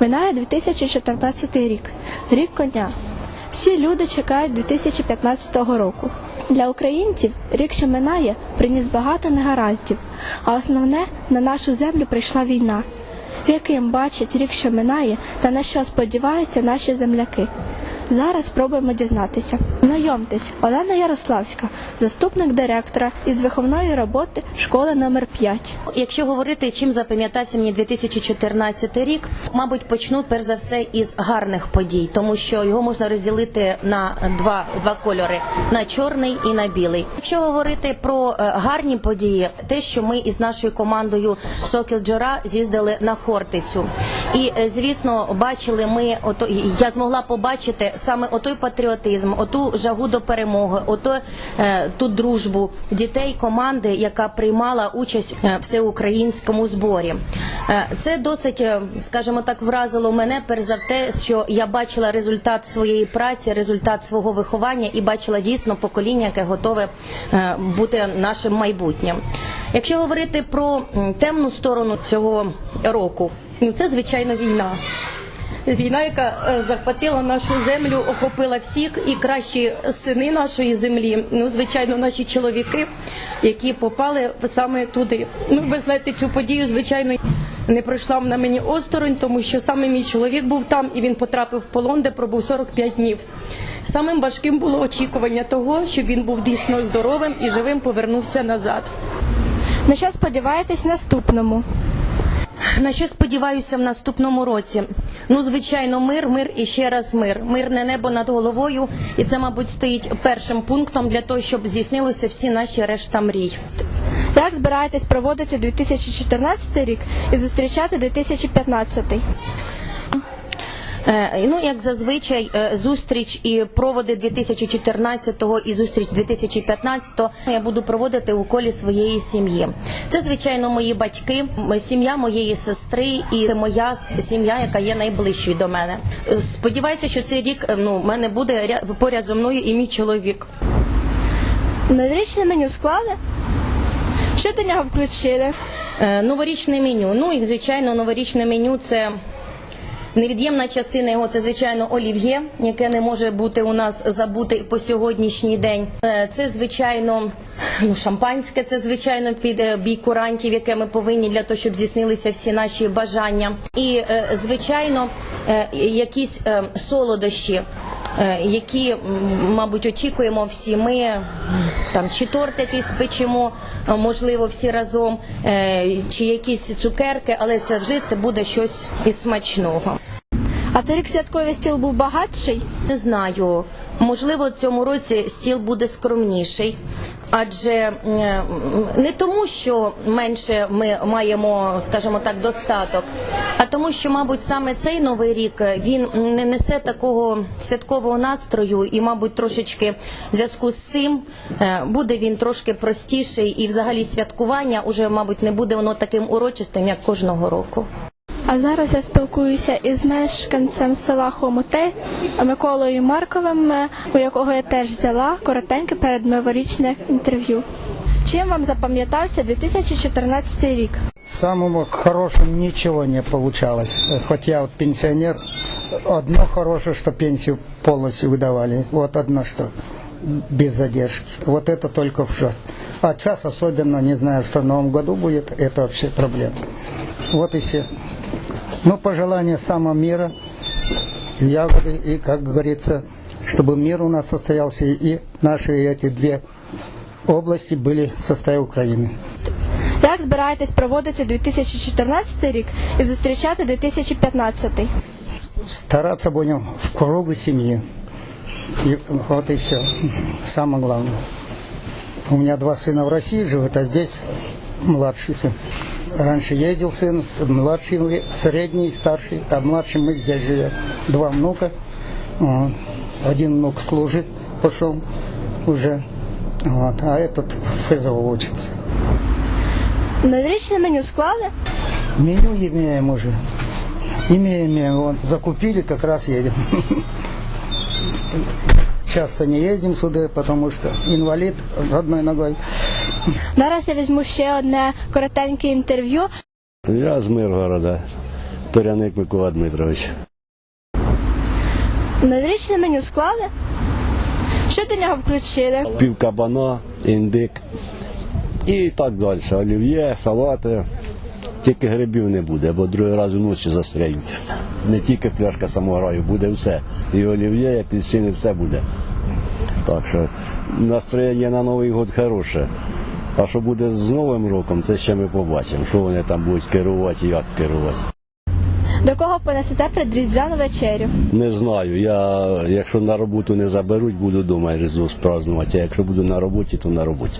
Минає 2014 рік, рік коня. Всі люди чекають 2015 року. Для українців рік, що минає, приніс багато негараздів, а основне на нашу землю прийшла війна. Яким бачать рік, що минає, та на що сподіваються наші земляки. Зараз спробуємо дізнатися. Знайомтесь, Олена Ярославська, заступник директора із виховної роботи школи номер 5. Якщо говорити, чим запам'ятався мені 2014 рік, мабуть, почну перш за все із гарних подій, тому що його можна розділити на два, два кольори: на чорний і на білий. Якщо говорити про е, гарні події, те, що ми із нашою командою Сокіл Джора з'їздили на Хортицю, і е, звісно, бачили ми ото я змогла побачити саме отой патріотизм, оту жагу до перемоги, ото е, ту дружбу дітей команди, яка приймала участь е, в всеукраїнському зборі. Це досить, скажімо так, вразило мене перш за те, що я бачила результат своєї праці, результат свого виховання і бачила дійсно покоління, яке готове бути нашим майбутнім. Якщо говорити про темну сторону цього року, ну це звичайно війна. Війна, яка е, захватила нашу землю, охопила всіх, і кращі сини нашої землі, ну звичайно, наші чоловіки, які попали саме туди. Ну, ви знаєте, цю подію, звичайно, не пройшла на мені осторонь, тому що саме мій чоловік був там і він потрапив в полон, де пробув 45 днів. Самим важким було очікування того, щоб він був дійсно здоровим і живим повернувся назад. На що сподіваєтесь наступному? На що сподіваюся в наступному році? Ну, звичайно, мир, мир і ще раз мир. Мирне небо над головою, і це, мабуть, стоїть першим пунктом для того, щоб здійснилися всі наші решта мрій. Як збираєтесь проводити 2014 рік і зустрічати 2015? Е, Ну, як зазвичай, е, зустріч і проводи 2014-го і зустріч 2015-го я буду проводити у колі своєї сім'ї. Це, звичайно, мої батьки, сім'я моєї сестри і це моя сім'я, яка є найближчою до мене. Сподіваюся, що цей рік е, ну, в мене буде ря- поряд зі мною і мій чоловік. Новорічне меню склали? Що до нього включили? Е, Новорічне меню. Ну і звичайно, новорічне меню це. Невід'ємна частина його це звичайно олів'є, яке не може бути у нас забути по сьогоднішній день. Е, Це звичайно ну, шампанське, це звичайно під е, бій курантів, яке ми повинні для того, щоб здійснилися всі наші бажання. І е, звичайно, якісь солодощі. Е, Які, мабуть, очікуємо всі ми там чи торт якийсь печемо, е, можливо, всі разом, е, чи якісь цукерки, але завжди це буде щось із смачного. А торік святковий стіл був багатший? Не знаю. Можливо, в цьому році стіл буде скромніший, адже не тому, що менше ми маємо, скажімо так, достаток, а тому, що, мабуть, саме цей новий рік е, він не несе такого святкового настрою, і, мабуть, трошечки в зв'язку з цим е, буде він трошки простіший, і взагалі святкування уже, мабуть, не буде воно таким урочистим, як кожного року. А зараз я спілкуюся із мешканцем села Хомутець Миколою Марковим, е, у якого я теж взяла коротеньке передноворічне інтерв'ю. Чим вам запам'ятався 2014 рік? Самому хорошему ничего не получалось. Хоть я вот пенсионер, одно хорошее, что пенсию полностью выдавали. Вот одно что, без задержки. Вот это только в жар. А сейчас особенно, не знаю, что в Новом году будет, это вообще проблема. Вот и все. Ну, пожелание самого мира, ягоды и, как говорится, чтобы мир у нас состоялся и наши эти две области были в составе Украины. Як збираєтесь проводити 2014 рік і зустрічати 2015? стараться будем в кругу семьи. И вот и все. Самое главное. У меня два сына в России живут, а здесь младший сын. Раньше ездил сын, младший, средний, старший, а младший мы здесь живем. Два внука. Вот. Один внук служит, пошел уже. Вот. А этот в ФЗО учится. Новорічне меню склали? Меню имеем уже. Имеем, имеем. Вот, закупили, как раз едем. Часто не ездим сюда, потому что инвалид с одной ногой. Зараз я візьму ще одне коротеньке інтерв'ю. Я з Миргорода. Торяник Микола Дмитрович. Новорічне меню склали. Що до нього включили? Пів кабана, індик і так далі. Олів'є, салати. Тільки грибів не буде, бо другий раз вночі застрелють. Не тільки пляшка самограю, буде все. І олів'є, і апельсини, все буде. Так що настроєння на Новий год хороше. А що буде з Новим роком, це ще ми побачимо, що вони там будуть керувати і як керувати. До кого понесете предріздвяну вечерю? Не знаю. Я, якщо на роботу не заберуть, буду вдома Різдво празднувати, а якщо буду на роботі, то на роботі.